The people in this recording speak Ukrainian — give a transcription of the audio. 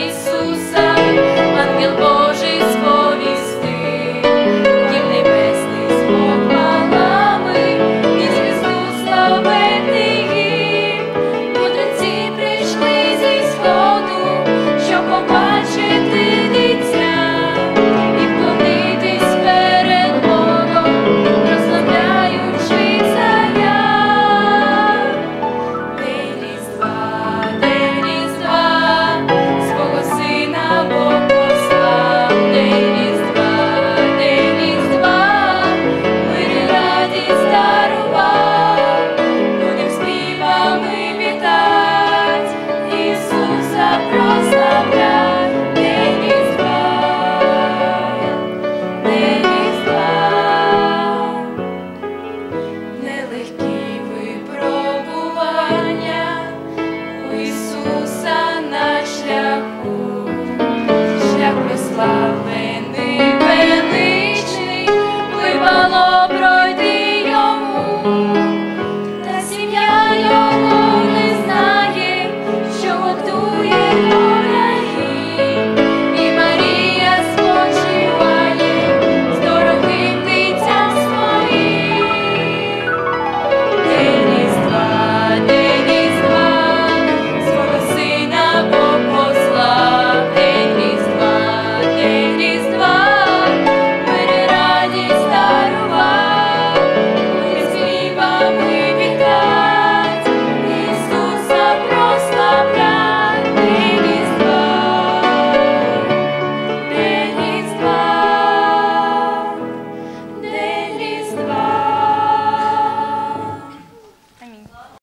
place. Ісуса на шляху, шлях прославлений.